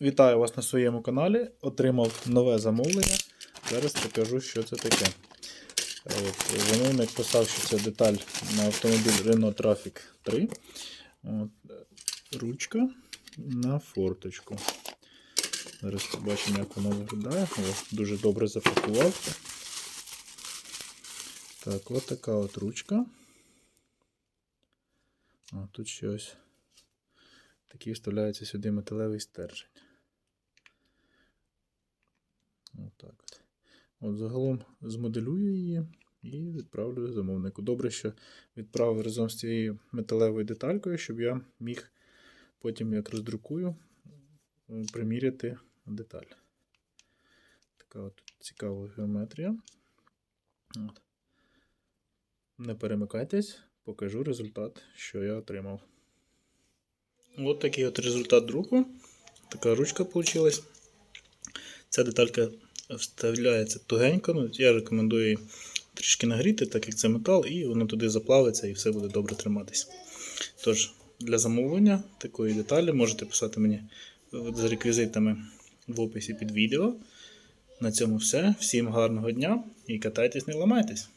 Вітаю вас на своєму каналі. Отримав нове замовлення. Зараз покажу, що це таке. Е, От, замовник писав, що це деталь на автомобіль Renault Traffic 3. От, е, ручка на форточку. Зараз побачимо, як воно виглядає. О, дуже добре запакував. Так, от така от ручка. О, тут щось. Такий вставляється сюди металевий стержень. Отак от. От загалом змоделюю її і відправлю замовнику. Добре, що відправив разом з цією металевою деталькою, щоб я міг потім, як роздрукую, приміряти деталь. Така от цікава геометрія. От. Не перемикайтесь, покажу результат, що я отримав. От такий от результат друку. Така ручка вийшла. Ця деталька вставляється тугенько. Ну, я рекомендую трішки нагріти, так як це метал, і воно туди заплавиться і все буде добре триматись. Тож, для замовлення такої деталі можете писати мені з реквізитами в описі під відео. На цьому все. Всім гарного дня і катайтесь, не ламайтесь!